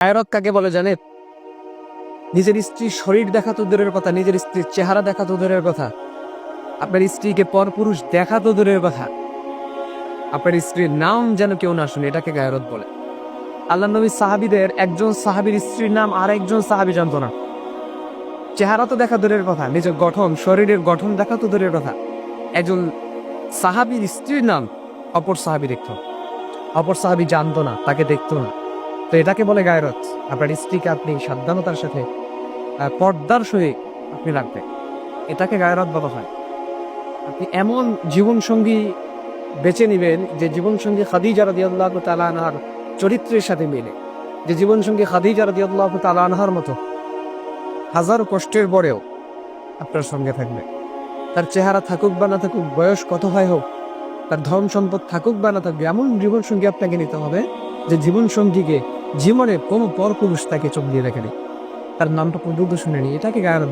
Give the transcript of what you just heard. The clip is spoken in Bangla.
গায়রত কাকে বলে জানেন? নিজের স্ত্রীর শরীর দেখা তো দূরের কথা, নিজের স্ত্রীর চেহারা দেখা তো দূরের কথা। আপনার স্ত্রীকে পরপুরুষ দেখা তো দূরের কথা। আপনার স্ত্রীর নাম যেন কেউ না শুনে, এটাকে গায়রত বলে। আল্লাহ নবী সাহাবিদের, একজন সাহাবীর স্ত্রীর নাম আর একজন সাহাবি জানতো না। চেহারা তো দেখা দূরের কথা, নিজের গঠন, শরীরের গঠন দেখা তো দূরের কথা। একজন সাহাবীর স্ত্রীর নাম অপর সাহাবি দেখত। অপর সাহাবি জানতো না, তাকে দেখতো না। তো এটাকে বলে গায়রত আপনার স্ত্রীকে আপনি সাবধানতার সাথে পর্দার সহিত আপনি রাখবেন। এটাকে গায়রত বলা হয়। আপনি এমন জীবনসঙ্গী বেছে নেবেন যে জীবনসঙ্গী খাদিজা রাদিয়াল্লাহু তাআলা আনহার চরিত্রের সাথে মিলে। যে জীবনসঙ্গী খাদিজা রাদিয়াল্লাহু তাআলা আনহার মতো হাজার কষ্টের পরেও আপনার সঙ্গে থাকবে। তার চেহারা থাকুক বা না থাকুক, বয়স কত হয় হোক তার ধন সম্পদ থাকুক বা না থাকুক, এমন জীবনসঙ্গী আপনাকে নিতে হবে যে জীবনসঙ্গীকে জীবনে কোনো পরপুরুষ তাকে চোখ দিয়ে রেখেনি তার নামটা পর্যন্ত শুনেনি, এটাকে গায়ের